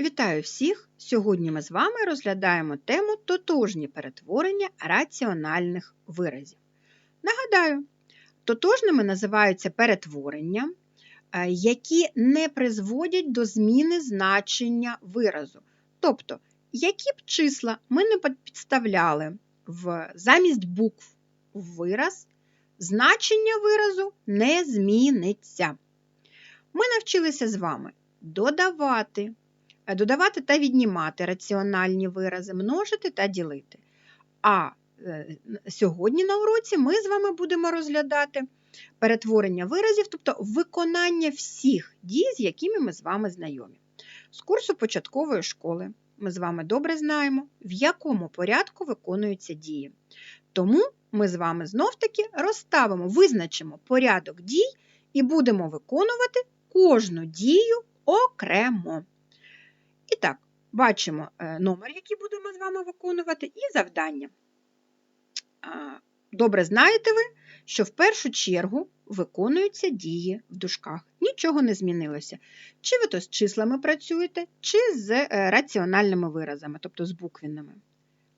Вітаю всіх! Сьогодні ми з вами розглядаємо тему тотожні перетворення раціональних виразів. Нагадаю, тотожними називаються перетворення, е, які не призводять до зміни значення виразу. Тобто, які б числа ми не підставляли в замість букв в вираз, значення виразу не зміниться. Ми навчилися з вами додавати, додавати та віднімати раціональні вирази, множити та ділити. А е, сьогодні на уроці ми з вами будемо розглядати перетворення виразів, тобто виконання всіх дій, з якими ми з вами знайомі. З курсу початкової школи ми з вами добре знаємо, в якому порядку виконуються дії. Тому ми з вами знов-таки розставимо, визначимо порядок дій і будемо виконувати кожну дію окремо. І так, бачимо е, номер, який будемо з вами виконувати, і завдання. Добре знаєте ви, що в першу чергу виконуються дії в дужках. Нічого не змінилося. Чи ви то з числами працюєте, чи з е, раціональними виразами, тобто з буквенними.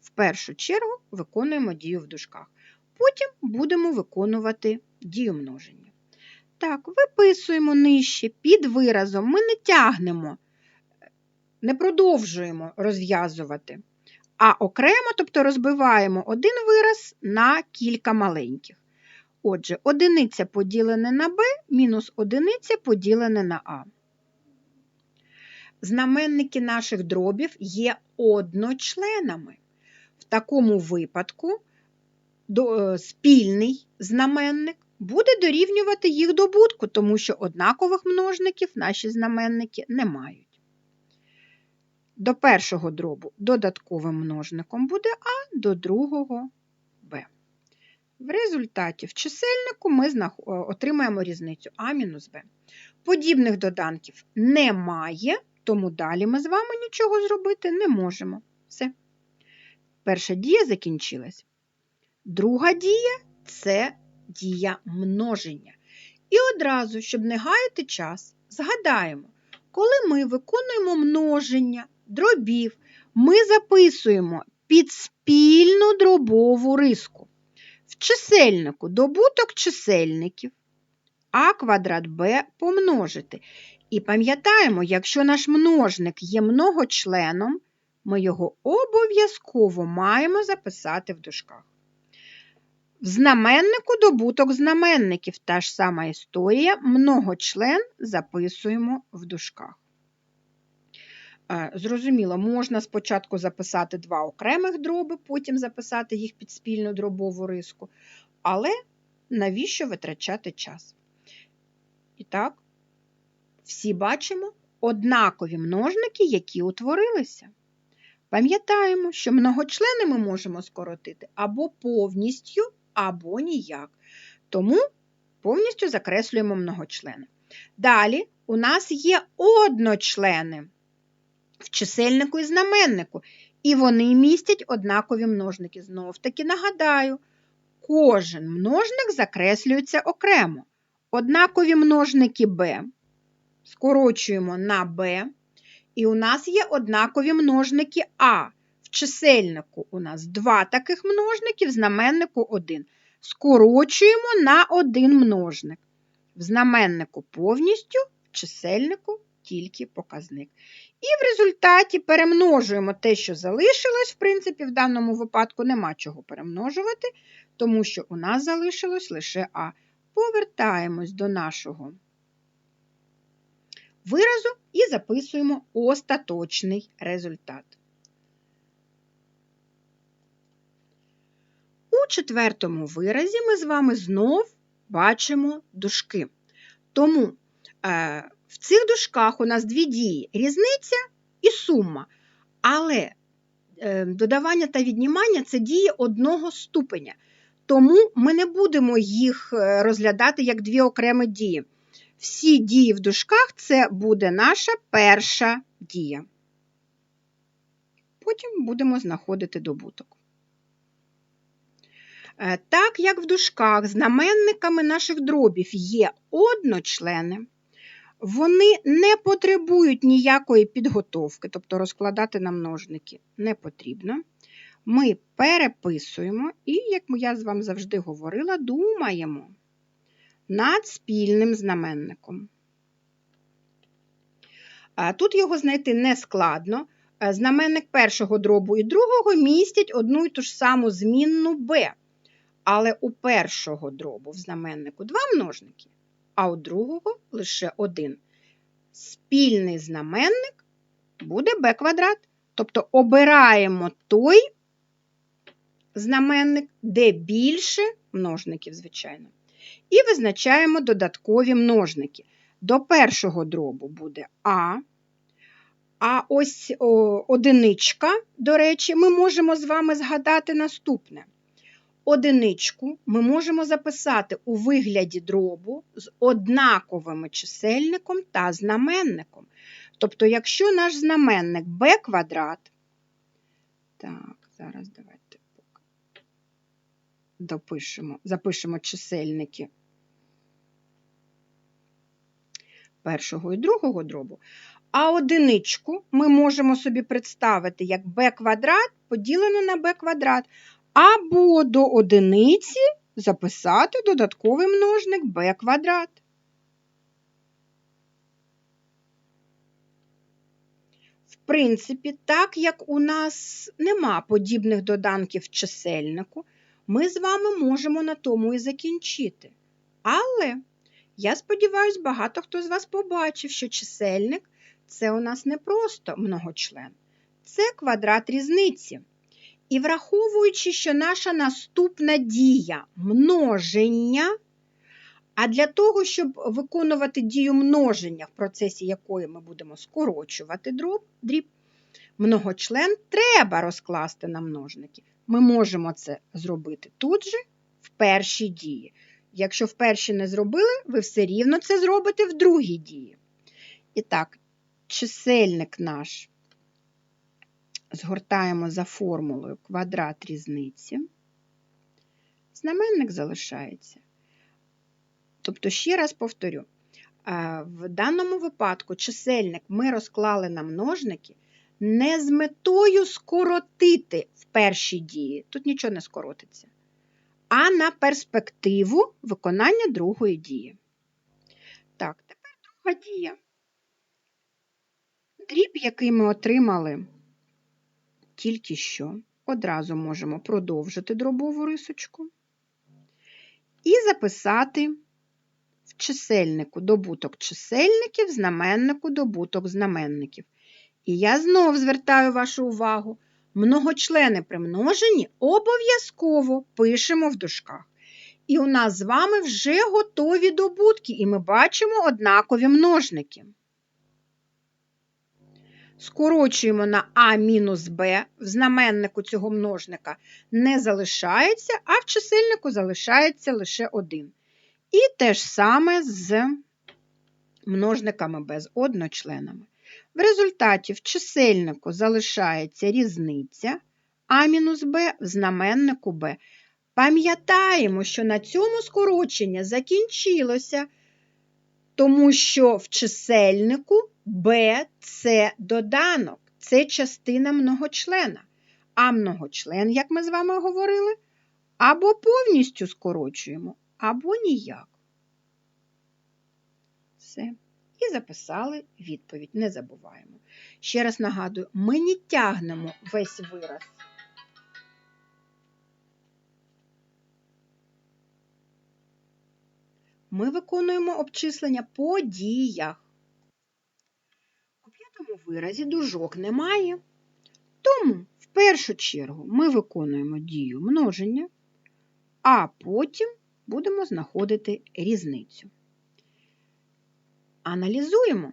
В першу чергу виконуємо дію в дужках. Потім будемо виконувати дію множення. Так, виписуємо нижче під виразом. Ми не тягнемо, не продовжуємо розв'язувати, а окремо, тобто розбиваємо один вираз на кілька маленьких. Отже, одиниця поділене на b мінус одиниця поділене на А. Знаменники наших дробів є одночленами. В такому випадку е, спільний знаменник буде дорівнювати їх добутку, тому що однакових множників наші знаменники не мають. До першого дробу додатковим множником буде А, до другого Б. В результаті в чисельнику ми отримаємо різницю А мінус Б. Подібних доданків немає, тому далі ми з вами нічого зробити не можемо. Все. Перша дія закінчилась. Друга дія це дія множення. І одразу, щоб не гаяти час, згадаємо, коли ми виконуємо множення дробів, ми записуємо під спільну дробову риску. В чисельнику добуток чисельників, а квадрат b помножити. І пам'ятаємо, якщо наш множник є многочленом, ми його обов'язково маємо записати в дужках. В знаменнику добуток знаменників та ж сама історія, многочлен записуємо в дужках. Е, зрозуміло, можна спочатку записати два окремих дроби, потім записати їх під спільну дробову риску. Але навіщо витрачати час? І так, всі бачимо однакові множники, які утворилися. Пам'ятаємо, що многочлени ми можемо скоротити або повністю, або ніяк. Тому повністю закреслюємо многочлени. Далі у нас є одночлени в чисельнику і знаменнику, і вони містять однакові множники. Знов таки нагадаю, кожен множник закреслюється окремо. Однакові множники b скорочуємо на b, і у нас є однакові множники А В чисельнику у нас два таких множники, в знаменнику один. Скорочуємо на один множник. В знаменнику повністю, в чисельнику тільки показник. І в результаті перемножуємо те, що залишилось, в принципі, в даному випадку нема чого перемножувати, тому що у нас залишилось лише А. Повертаємось до нашого виразу і записуємо остаточний результат. У четвертому виразі ми з вами знов бачимо дужки. Тому е, в цих дужках у нас дві дії різниця і сума. Але е, додавання та віднімання це дії одного ступеня. Тому ми не будемо їх е, розглядати як дві окремі дії. Всі дії в дужках це буде наша перша дія. Потім будемо знаходити добуток. Е, так як в дужках знаменниками наших дробів є одночлени, вони не потребують ніякої підготовки, тобто розкладати на множники не потрібно. Ми переписуємо і, як я з вами завжди говорила, думаємо над спільним знаменником. Тут його знайти не складно. Знаменник першого дробу і другого містять одну і ту ж саму змінну b. Але у першого дробу в знаменнику два множники, а у другого лише один. Спільний знаменник буде b квадрат. Тобто обираємо той знаменник, де більше множників, звичайно. І визначаємо додаткові множники. До першого дробу буде А. А ось о, одиничка, до речі, ми можемо з вами згадати наступне. Одиничку ми можемо записати у вигляді дробу з однаковим чисельником та знаменником. Тобто, якщо наш знаменник b квадрат, так, зараз давайте допишемо, запишемо чисельники першого і другого дробу. А одиничку ми можемо собі представити як b квадрат поділене на b квадрат, або до одиниці записати додатковий множник b квадрат. В принципі, так як у нас нема подібних доданків чисельнику, ми з вами можемо на тому і закінчити. Але я сподіваюся, багато хто з вас побачив, що чисельник це у нас не просто многочлен, це квадрат різниці. І враховуючи, що наша наступна дія множення, а для того, щоб виконувати дію множення, в процесі якої ми будемо скорочувати дріб, дріб многочлен треба розкласти на множники. Ми можемо це зробити тут же, в першій дії. Якщо в першій не зробили, ви все рівно це зробите в другій дії. І так, чисельник наш згортаємо за формулою квадрат різниці. Знаменник залишається. Тобто, ще раз повторю, в даному випадку чисельник ми розклали на множники не з метою скоротити в першій дії, тут нічого не скоротиться, а на перспективу виконання другої дії. Так, тепер друга дія. Дріб, який ми отримали тільки що, одразу можемо продовжити дробову рисочку і записати в чисельнику добуток чисельників, знаменнику добуток знаменників. І я знов звертаю вашу увагу, многочлени при множенні обов'язково пишемо в дужках. І у нас з вами вже готові добутки, і ми бачимо однакові множники. Скорочуємо на А мінус Б, в знаменнику цього множника не залишається, а в чисельнику залишається лише один. І те ж саме з множниками без одночленами. В результаті в чисельнику залишається різниця А мінус Б в знаменнику Б. Пам'ятаємо, що на цьому скорочення закінчилося, тому що в чисельнику Б це доданок, це частина многочлена. А многочлен, як ми з вами говорили, або повністю скорочуємо, або ніяк. Все і записали відповідь. Не забуваємо. Ще раз нагадую, ми не тягнемо весь вираз. Ми виконуємо обчислення по діях. У п'ятому виразі дужок немає. Тому, в першу чергу, ми виконуємо дію множення, а потім будемо знаходити різницю. Аналізуємо.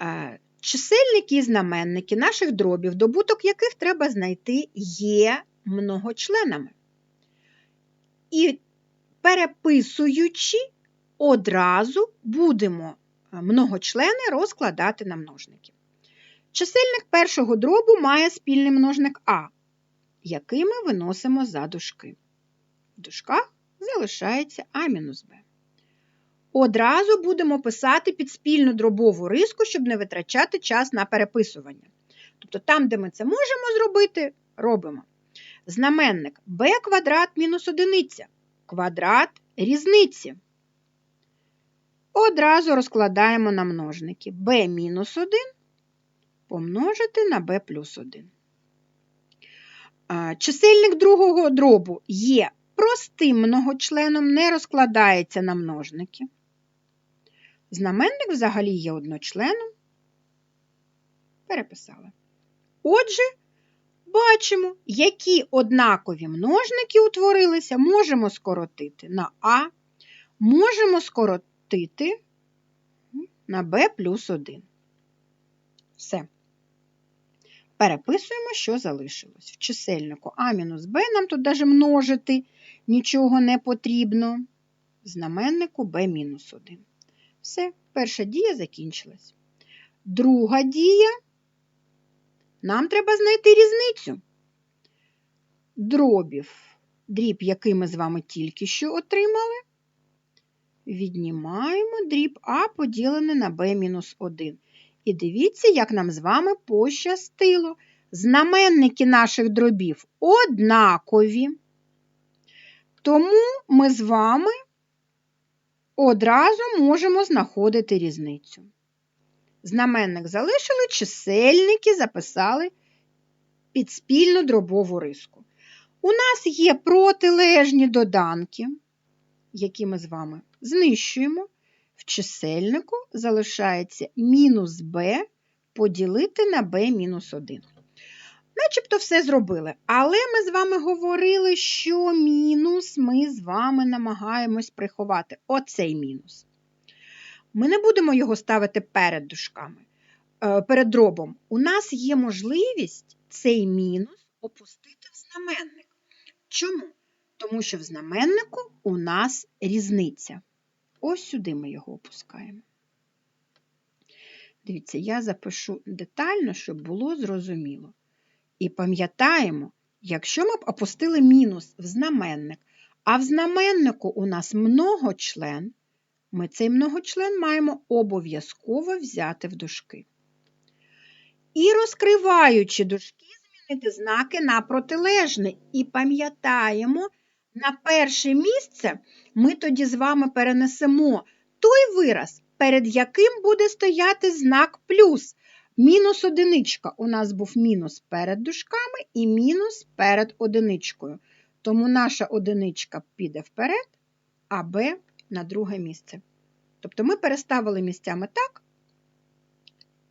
Е, чисельники і знаменники наших дробів, добуток яких треба знайти, є многочленами. І переписуючи, одразу будемо е, многочлени розкладати на множники. Чисельник першого дробу має спільний множник А, який ми виносимо за дужки. В дужках залишається А-Б. одразу будемо писати під спільну дробову риску, щоб не витрачати час на переписування. Тобто там, де ми це можемо зробити, робимо. Знаменник b квадрат мінус одиниця. Квадрат різниці. Одразу розкладаємо на множники b мінус 1 помножити на b плюс 1. Чисельник другого дробу є простим многочленом, не розкладається на множники. Знаменник взагалі є одночленом. Переписали. Отже, бачимо, які однакові множники утворилися, можемо скоротити на А, можемо скоротити на Б плюс 1. Все. Переписуємо, що залишилось. В чисельнику А мінус Б нам тут навіть множити нічого не потрібно. Знаменнику Б мінус 1. Все, перша дія закінчилась. Друга дія. Нам треба знайти різницю. Дробів, дріб, який ми з вами тільки що отримали. Віднімаємо дріб А поділене на Б мінус 1. І дивіться, як нам з вами пощастило. Знаменники наших дробів однакові. Тому ми з вами одразу можемо знаходити різницю. Знаменник залишили, чисельники записали під спільну дробову риску. У нас є протилежні доданки, які ми з вами знищуємо. В чисельнику залишається мінус b поділити на b мінус 1. Начебто все зробили. Але ми з вами говорили, що мінус ми з вами намагаємось приховати. Оцей мінус. Ми не будемо його ставити перед дужками, е, перед дробом. У нас є можливість цей мінус опустити в знаменник. Чому? Тому що в знаменнику у нас різниця. Ось сюди ми його опускаємо. Дивіться, я запишу детально, щоб було зрозуміло. І пам'ятаємо, якщо ми б опустили мінус в знаменник, а в знаменнику у нас многочлен, ми цей многочлен маємо обов'язково взяти в дужки. І розкриваючи дужки, змінити знаки на протилежне. І пам'ятаємо, на перше місце ми тоді з вами перенесемо той вираз, перед яким буде стояти знак плюс. Мінус одиничка. У нас був мінус перед дужками і мінус перед одиничкою. Тому наша одиничка піде вперед, а Б на друге місце. Тобто ми переставили місцями так,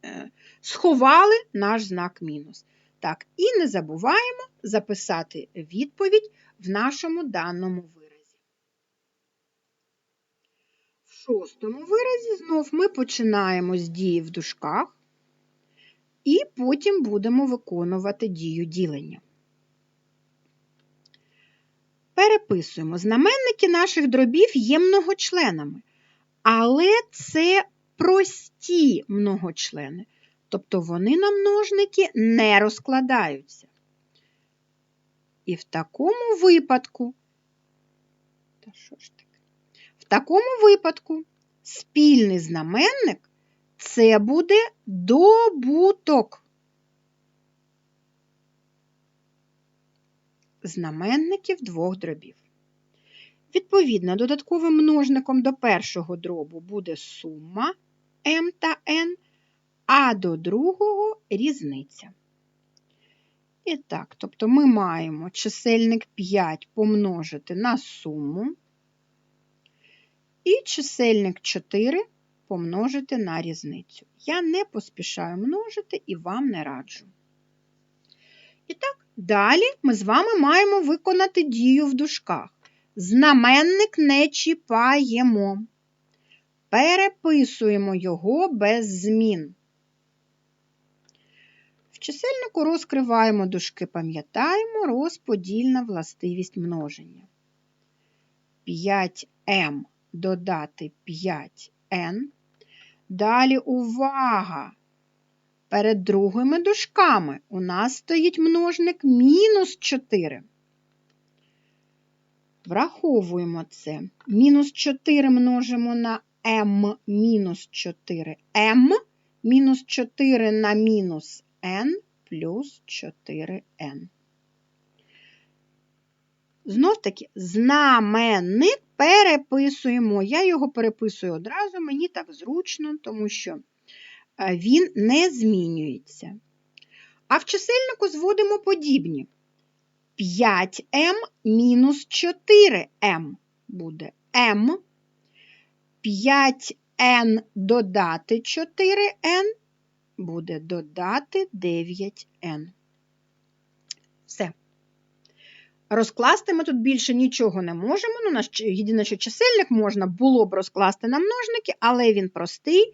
е, сховали наш знак мінус. Так, і не забуваємо записати відповідь в нашому даному виразі. В шостому виразі знов ми починаємо з дії в дужках і потім будемо виконувати дію ділення. Переписуємо знаменники наших дробів є многочленами, але це прості многочлени, тобто вони на множники не розкладаються. І в такому випадку, та що ж таке? В такому випадку спільний знаменник це буде добуток. Знаменників двох дробів. Відповідно, додатковим множником до першого дробу буде сума m та n, а до другого різниця. І так, тобто ми маємо чисельник 5 помножити на суму і чисельник 4 помножити на різницю. Я не поспішаю множити і вам не раджу. І так, далі ми з вами маємо виконати дію в дужках. Знаменник не чіпаємо. Переписуємо його без змін. В чисельнику розкриваємо дужки, пам'ятаємо розподільна властивість множення. 5m додати 5n. Далі увага! Перед другими дужками у нас стоїть множник мінус 4. Враховуємо це. Мінус 4 множимо на m мінус 4m мінус 4 на мінус n плюс 4n. Знов таки, знаменник переписуємо. Я його переписую одразу, мені так зручно, тому що він не змінюється. А в чисельнику зводимо подібні. 5m мінус 4m буде m. 5n додати 4n буде додати 9n. Все. Розкласти ми тут більше нічого не можемо. Ну, наш єдине, що чисельник можна було б розкласти на множники, але він простий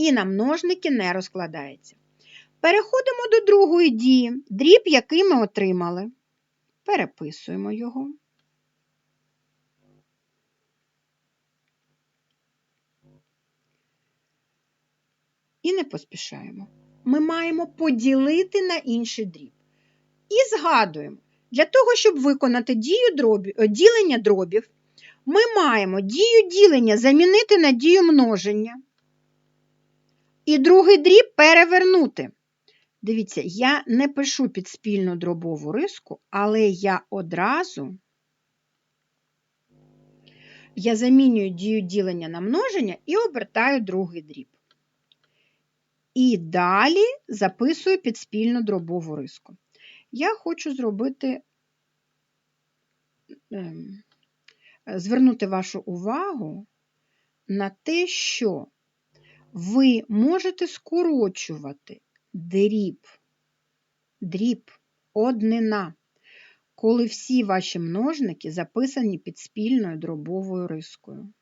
і на множники не розкладається. Переходимо до другої дії, дріб, який ми отримали. Переписуємо його. І не поспішаємо. Ми маємо поділити на інший дріб. І згадуємо, для того, щоб виконати дію дробі, е, ділення дробів, ми маємо дію ділення замінити на дію множення. І другий дріб перевернути. Дивіться, я не пишу під спільну дробову риску, але я одразу я замінюю дію ділення на множення і обертаю другий дріб. І далі записую під спільну дробову риску. Я хочу зробити, ем, звернути вашу увагу на те, що ви можете скорочувати дріб, дріб, однина, коли всі ваші множники записані під спільною дробовою рискою.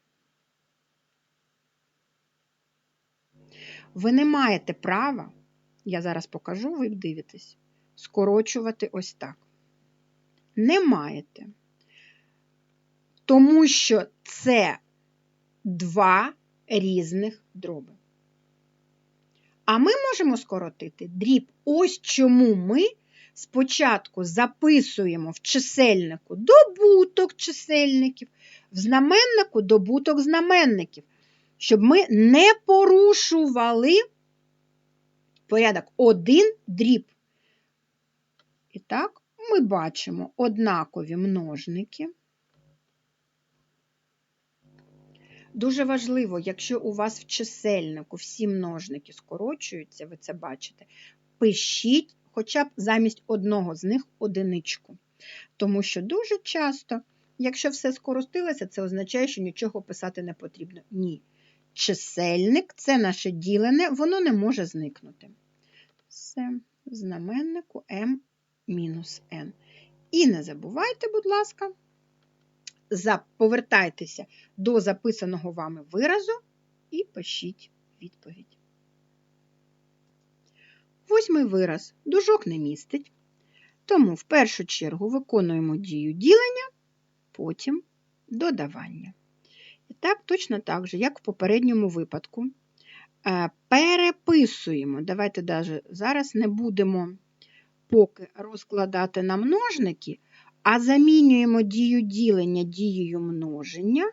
Ви не маєте права, я зараз покажу, ви дивитесь, скорочувати ось так. Не маєте. Тому що це два різних дроби. А ми можемо скоротити дріб. Ось чому ми спочатку записуємо в чисельнику добуток чисельників, в знаменнику добуток знаменників, щоб ми не порушували порядок один дріб. І так, ми бачимо однакові множники. Дуже важливо, якщо у вас в чисельнику всі множники скорочуються, ви це бачите, пишіть хоча б замість одного з них одиничку. Тому що дуже часто, якщо все скоростилося, це означає, що нічого писати не потрібно. Ні. Чисельник це наше ділене, воно не може зникнути. Все, знаменнику m-n. І не забувайте, будь ласка повертайтеся до записаного вами виразу і пишіть відповідь. Восьмий вираз дужок не містить. Тому в першу чергу виконуємо дію ділення, потім додавання. І так, точно так же, як в попередньому випадку, е, переписуємо. Давайте навіть зараз не будемо поки розкладати на множники, а замінюємо дію ділення дією множення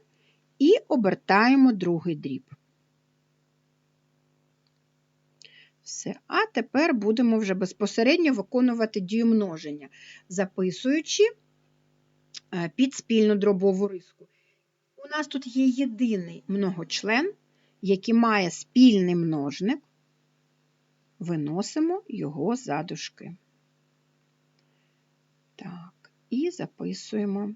і обертаємо другий дріб. Все. А тепер будемо вже безпосередньо виконувати дію множення, записуючи е, під спільну дробову риску. У нас тут є єдиний многочлен, який має спільний множник, виносимо його за дужки. Так і записуємо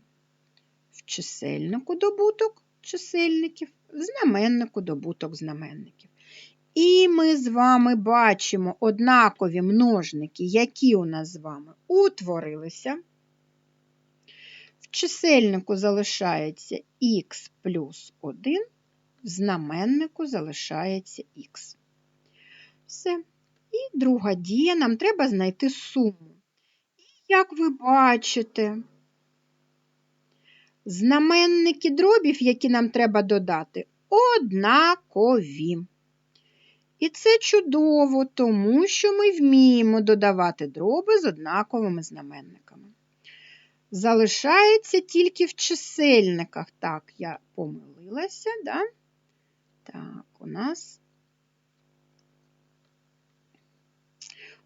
в чисельнику добуток чисельників, в знаменнику добуток знаменників. І ми з вами бачимо однакові множники, які у нас з вами утворилися. В чисельнику залишається х плюс 1, в знаменнику залишається х. Все. І друга дія, нам треба знайти суму як ви бачите, знаменники дробів, які нам треба додати, однакові. І це чудово, тому що ми вміємо додавати дроби з однаковими знаменниками. Залишається тільки в чисельниках. Так, я помилилася, да? Так, у нас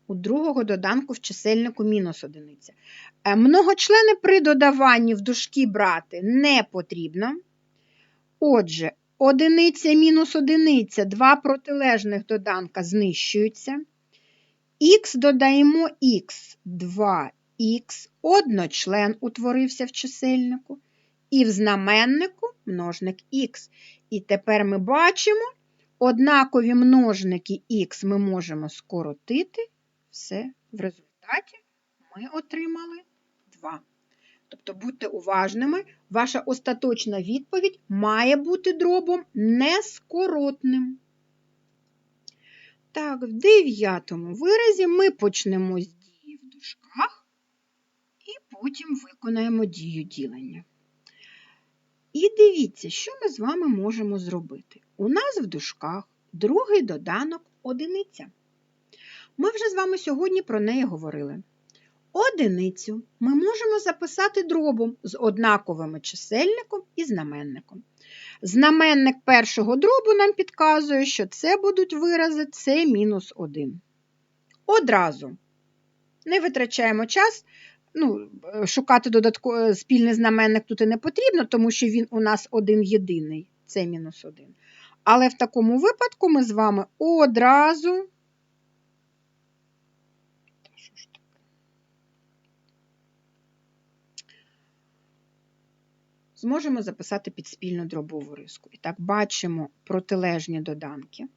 у другого доданку в чисельнику мінус одиниця. Е, Многочлени при додаванні в дужки брати не потрібно. Отже, одиниця мінус одиниця, два протилежних доданка знищуються. Х додаємо х, 2х, одночлен утворився в чисельнику. І в знаменнику множник х. І тепер ми бачимо, однакові множники х ми можемо скоротити. Все, в результаті ми отримали 2. Тобто будьте уважними, ваша остаточна відповідь має бути дробом нескоротним. Так, в дев'ятому виразі ми почнемо з дії в дужках і потім виконаємо дію ділення. І дивіться, що ми з вами можемо зробити. У нас в дужках другий доданок одиниця. Ми вже з вами сьогодні про неї говорили. Одиницю ми можемо записати дробом з однаковими чисельником і знаменником. Знаменник першого дробу нам підказує, що це будуть вирази це мінус 1. Одразу не витрачаємо час. Ну, Шукати додатково спільний знаменник тут і не потрібно, тому що він у нас один єдиний, це мінус 1. Але в такому випадку ми з вами одразу зможемо записати під спільну дробову риску. І так, бачимо протилежні доданки.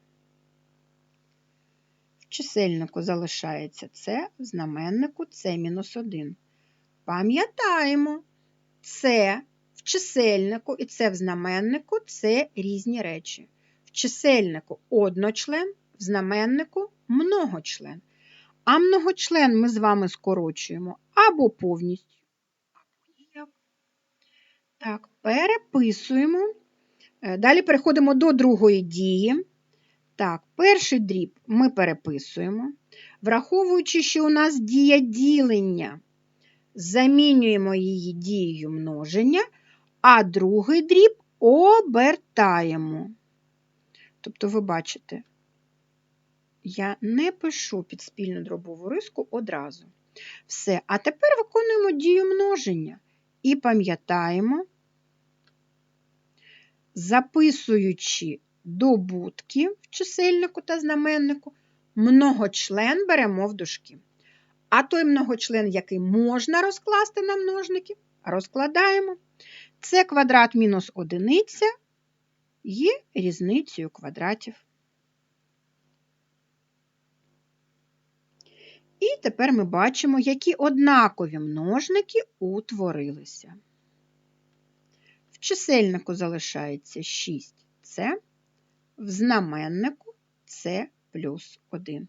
В чисельнику залишається С, в знаменнику С мінус 1. Пам'ятаємо, С в чисельнику і С в знаменнику це різні речі. В чисельнику одночлен, в знаменнику многочлен. А многочлен ми з вами скорочуємо або повністю, так, переписуємо. Е, далі переходимо до другої дії. Так, перший дріб ми переписуємо. Враховуючи, що у нас дія ділення, замінюємо її дією множення, а другий дріб обертаємо. Тобто, ви бачите, я не пишу під спільну дробову риску одразу. Все. А тепер виконуємо дію множення. І пам'ятаємо, записуючи добутки в чисельнику та знаменнику, многочлен беремо в дужки. А той многочлен, який можна розкласти на множники, розкладаємо. Це квадрат мінус одиниця є різницею квадратів. І тепер ми бачимо, які однакові множники утворилися. В чисельнику залишається 6С, в знаменнику С плюс 1.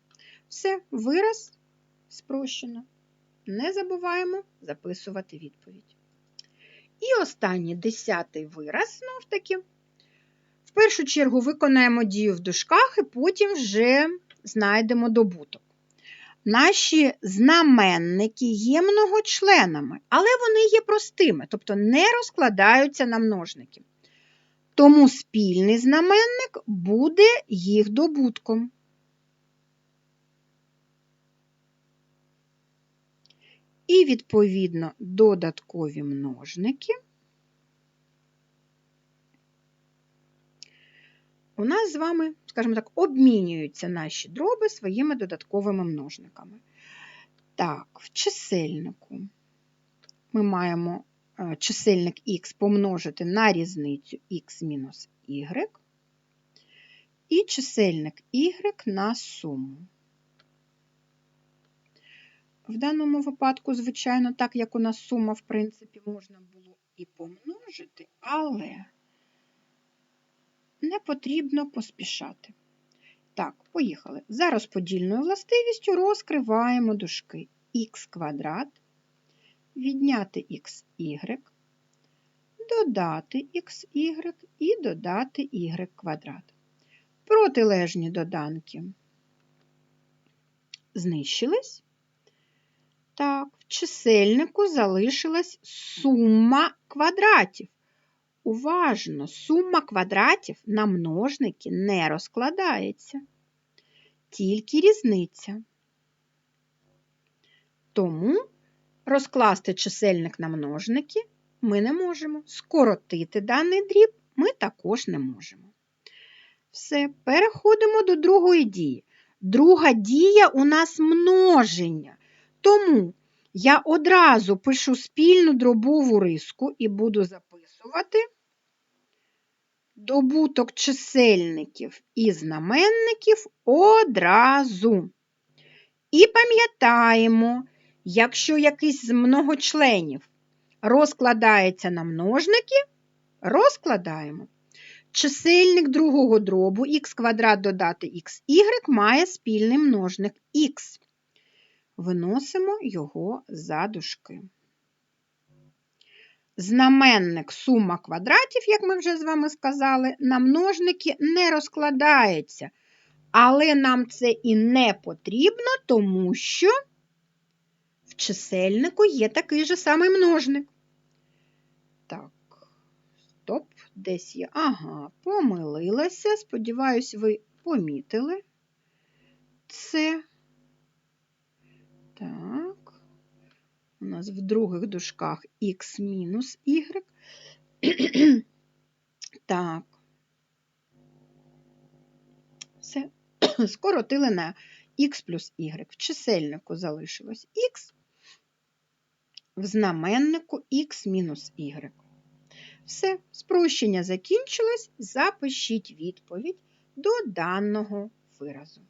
Все, вираз спрощено. Не забуваємо записувати відповідь. І останній десятий вираз, знов таки. В першу чергу виконаємо дію в дужках і потім вже знайдемо добуток. Наші знаменники є многочленами, але вони є простими, тобто не розкладаються на множники. Тому спільний знаменник буде їх добутком. І, відповідно, додаткові множники у нас з вами, скажімо так, обмінюються наші дроби своїми додатковими множниками. Так, в чисельнику ми маємо е, чисельник х помножити на різницю х мінус y, і чисельник y на суму. В даному випадку, звичайно, так як у нас сума, в принципі, можна було і помножити, але не потрібно поспішати. Так, поїхали. За розподільною властивістю розкриваємо дужки х квадрат, відняти xy, додати xy і додати y квадрат. Протилежні доданки знищились. Так, в чисельнику залишилась сума квадратів. Уважно, сума квадратів на множники не розкладається, тільки різниця. Тому розкласти чисельник на множники ми не можемо. Скоротити даний дріб ми також не можемо. Все, переходимо до другої дії. Друга дія у нас множення. Тому я одразу пишу спільну дробову риску і буду записувати добуток чисельників і знаменників одразу. І пам'ятаємо, якщо якийсь з многочленів розкладається на множники, розкладаємо. Чисельник другого дробу х квадрат додати xy має спільний множник х. Виносимо його за дужки. Знаменник сума квадратів, як ми вже з вами сказали, на множники не розкладається. Але нам це і не потрібно, тому що в чисельнику є такий же самий множник. Так, стоп, десь є. Ага, помилилася. Сподіваюсь, ви помітили це. Так, у нас в других дужках х мінус y. Так. Все. Скоротили на х плюс y. В чисельнику залишилось х, в знаменнику х мінус y. Все, спрощення закінчилось. Запишіть відповідь до даного виразу.